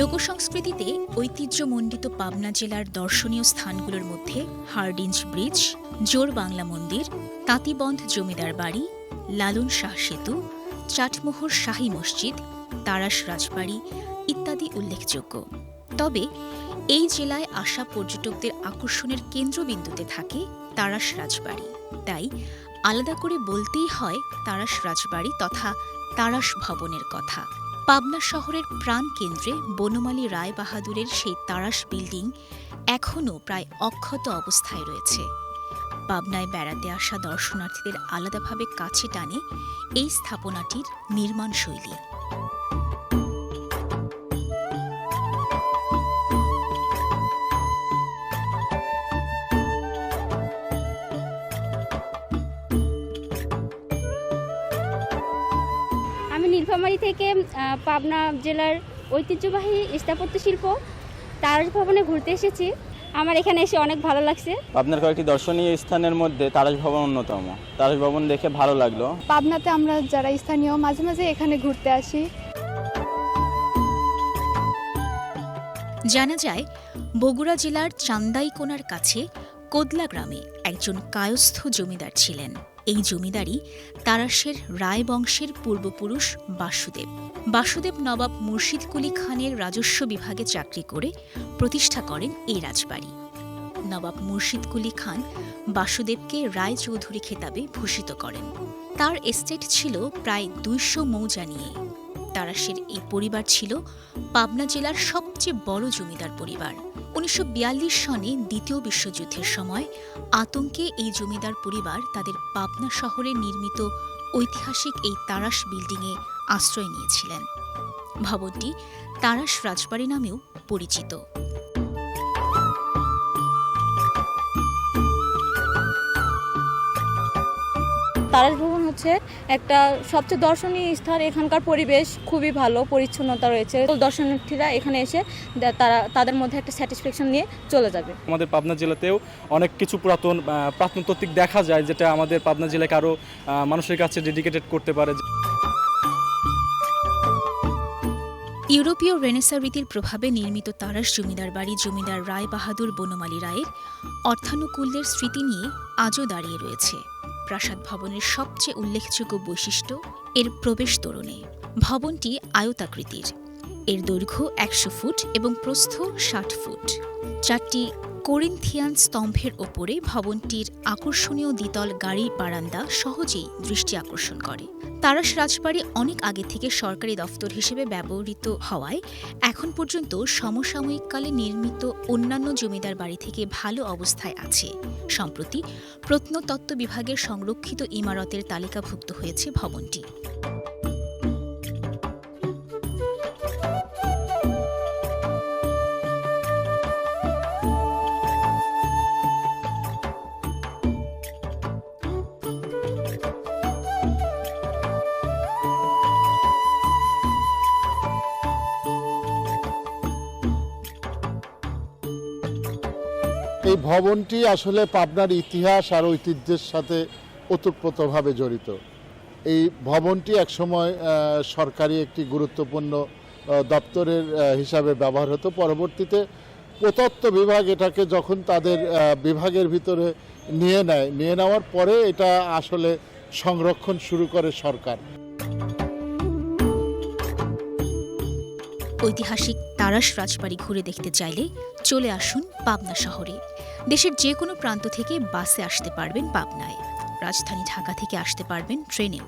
লোকসংস্কৃতিতে ঐতিহ্যমণ্ডিত পাবনা জেলার দর্শনীয় স্থানগুলোর মধ্যে হার্ডিঞ্জ ব্রিজ, জোর বাংলা মন্দির, তাঁতিবন্ধ জমিদার বাড়ি, লালন শাহ সেতু, চাটমোহর শাহী মসজিদ তারাস রাজবাড়ি ইত্যাদি উল্লেখযোগ্য। তবে এই জেলায় আসা পর্যটকদের আকর্ষণের কেন্দ্রবিন্দুতে থাকে তারাস রাজবাড়ি। তাই আলাদা করে বলতেই হয় তারাস রাজবাড়ি তথা তারাস ভবনের কথা। পাবনা শহরের প্রাণ কেন্দ্রে বনমালী রায় বাহাদুরের সেই তারাস বিল্ডিং এখনও প্রায় অক্ষত অবস্থায় রয়েছে। পাবনায় বেড়াতে আসা দর্শনার্থীদের আলাদাভাবে কাছে টানে এই স্থাপনাটির নির্মাণ শৈলী নীলফামারী থেকে পাবনা জেলার ঐতিহ্যবাহী স্থাপত্য শিল্প তারাস ভবনে ঘুরতে এসেছি আমার এখানে এসে অনেক ভালো লাগছে পাবনার কয়েকটি দর্শনীয় স্থানের মধ্যে তারাস ভবন অন্যতম তারাস ভবন দেখে ভালো লাগল পাবনাতে আমরা যারা স্থানীয় মাঝে মাঝে এখানে ঘুরতে আসি জানা যায় বগুড়া জেলার চান্দাইকোনার কাছে কোদলা গ্রামে একজন কায়স্থ জমিদার ছিলেন এই জমিদারি তারাশের রায় বংশের পূর্বপুরুষ বাসুদেব। বাসুদেব নবাব মুর্শিদ কুলি খানের রাজস্ব বিভাগে চাকরি করে প্রতিষ্ঠা করেন এই রাজবাড়ি। নবাব মুর্শিদ কুলি খান বাসুদেবকে রায় চৌধুরী খেতাবে ভূষিত করেন। তার এস্টেট ছিল প্রায় দুইশো মৌজা নিয়ে। তারাশের এই পরিবার ছিল পাবনা জেলার সবচেয়ে বড় জমিদার পরিবার। উনিশশো সনে দ্বিতীয় বিশ্বযুদ্ধের সময় আতঙ্কে এই জমিদার পরিবার তাদের পাবনা শহরে নির্মিত ঐতিহাসিক এই তারাস বিল্ডিংয়ে আশ্রয় নিয়েছিলেন। ভবনটি তারাস রাজবাড়ি নামেও পরিচিত। তারাস হচ্ছে একটা সবচেয়ে দর্শনীয় স্থান এখানকার পরিবেশ খুবই ভালো পরিচ্ছন্নতা রয়েছে। দর্শনার্থীরা এখানে এসে তারা তাদের মধ্যে একটা স্যাটিসফ্যাকশন নিয়ে চলে যাবে। আমাদের পাবনা জেলাতেও অনেক কিছু পুরাতন প্রত্নতাত্ত্বিক দেখা যায় যেটা আমাদের পাবনা জেলাকে আরও আহ, মানুষের কাছে ডেডিকেটেড করতে পারে। ইউরোপীয় রেনেসা রীতির প্রভাবে নির্মিত তারাস জমিদার বাড়ি জমিদার রায় বাহাদুর বনমালী রায়ের অর্থানুকূল্যের স্মৃতি নিয়ে আজও দাঁড়িয়ে রয়েছে। প্রাসাদ ভবনের সবচেয়ে উল্লেখযোগ্য বৈশিষ্ট্য, এর প্রবেশ তোরণে ভবনটি আয়তাকৃতির। এর দৈর্ঘ্য একশো ফুট এবং প্রস্থ ষাট ফুট। চারটি কোরিন্থিয়ান স্তম্ভের ওপরে ভবনটির আকর্ষণীয় দ্বিতল গাড়ি বারান্দা সহজেই দৃষ্টি আকর্ষণ করে। তারাস রাজবাড়ি অনেক আগে থেকে সরকারি দফতর হিসেবে ব্যবহৃত হওয়ায় এখন পর্যন্ত সমসাময়িককালে নির্মিত অন্যান্য জমিদার বাড়ি থেকে ভালো অবস্থায় আছে। সম্প্রতি প্রত্নতত্ত্ব বিভাগের সংরক্ষিত ইমারতের তালিকাভুক্ত হয়েছে ভবনটি। এই ভবনটি আসলে পাবনার ইতিহাস আর ঐতিহ্যের সাথে ওতপ্রোতভাবে জড়িত। এই ভবনটি একসময় সরকারি একটি গুরুত্বপূর্ণ দপ্তরের হিসাবে ব্যবহার হতো। পরবর্তীতে প্রতত্ত্ব বিভাগ এটাকে যখন তাদের বিভাগের ভিতরে নিয়ে নেয়, নিয়ে নেওয়ার পরে এটা আসলে সংরক্ষণ শুরু করে সরকার। ঐতিহাসিক তারাস রাজবাড়ি ঘুরে দেখতে চাইলে চলে আসুন পাবনা শহরে। দেশের যে কোনো প্রান্ত থেকে বাসে আসতে পারবেন পাবনায়। রাজধানী ঢাকা থেকে আসতে পারবেন ট্রেনেও।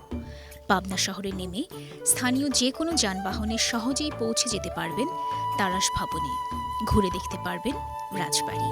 পাবনা শহরে নেমে স্থানীয় যে কোনো যানবাহনে সহজেই পৌঁছে যেতে পারবেন তারাস ভবনে। ঘুরে দেখতে পারবেন রাজবাড়ি।